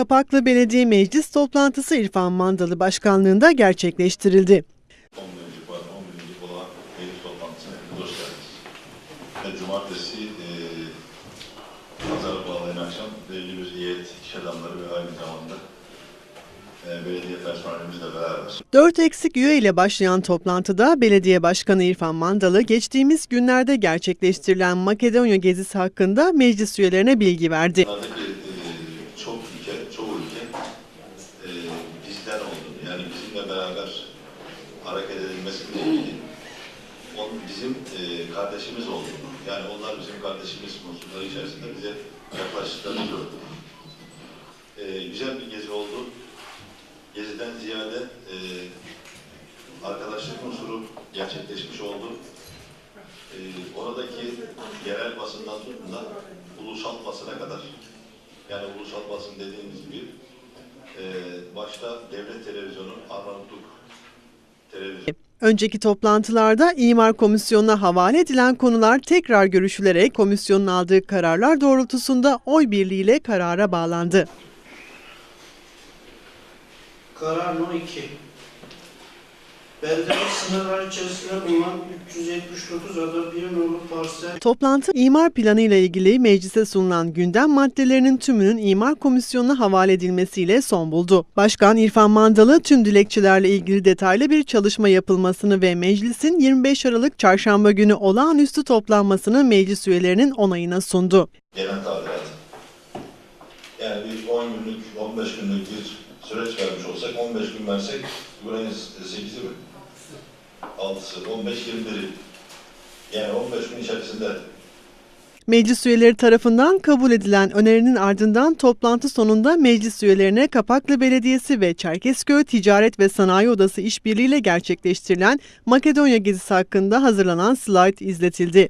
Kapaklı Belediye Meclis toplantısı İrfan Mandalı Başkanlığında gerçekleştirildi. 11. pardon 11. olan meclis toplantısına hoş geldiniz. Ve cumartesi eee pazar bağlayan akşam bir heyet iş adamları ve aynı zamanda eee belediye personelimizle beraber 4 eksik üye ile başlayan toplantıda Belediye Başkanı İrfan Mandalı geçtiğimiz günlerde gerçekleştirilen Makedonya gezisi hakkında meclis üyelerine bilgi verdi. Bunlardaki bizimle beraber hareket edilmesiyle ilgili onun bizim eee, kardeşimiz olduğunu, yani onlar bizim kardeşimiz unsurları içerisinde bize yaklaştıklarını gördük. Eee, güzel bir gezi oldu. Geziden ziyade eee arkadaşlık unsuru gerçekleşmiş oldu. Eee, oradaki yerel basından tutun da ulusal basına kadar yani ulusal basın dediğimiz gibi eee başta devlet televizyonu, Önceki toplantılarda İmar Komisyonu'na havale edilen konular tekrar görüşülerek komisyonun aldığı kararlar doğrultusunda oy birliğiyle karara bağlandı. Karar No 2. Beldemiz sınırlar içerisinde bulunan 379 adet bir nolu parsel Toplantı imar planı ile ilgili meclise sunulan gündem maddelerinin tümünün imar komisyonuna havale edilmesiyle son buldu. Başkan İrfan Mandalı tüm dilekçelerle ilgili detaylı bir çalışma yapılmasını ve meclisin 25 Aralık çarşamba günü olağanüstü toplanmasını meclis üyelerinin onayına sundu. gelen tadilat. Yani bir 10 günlük, 15 günlük bir süreç vermiş olsak, 15 gün versek, buranın 8'i mi? 6'sı, 15, 21'i. Yani 15 gün içerisinde Meclis üyeleri tarafından kabul edilen önerinin ardından toplantı sonunda meclis üyelerine Kapaklı Belediyesi ve Çerkezköy Ticaret ve Sanayi Odası işbirliğiyle gerçekleştirilen Makedonya gezisi hakkında hazırlanan slide izletildi.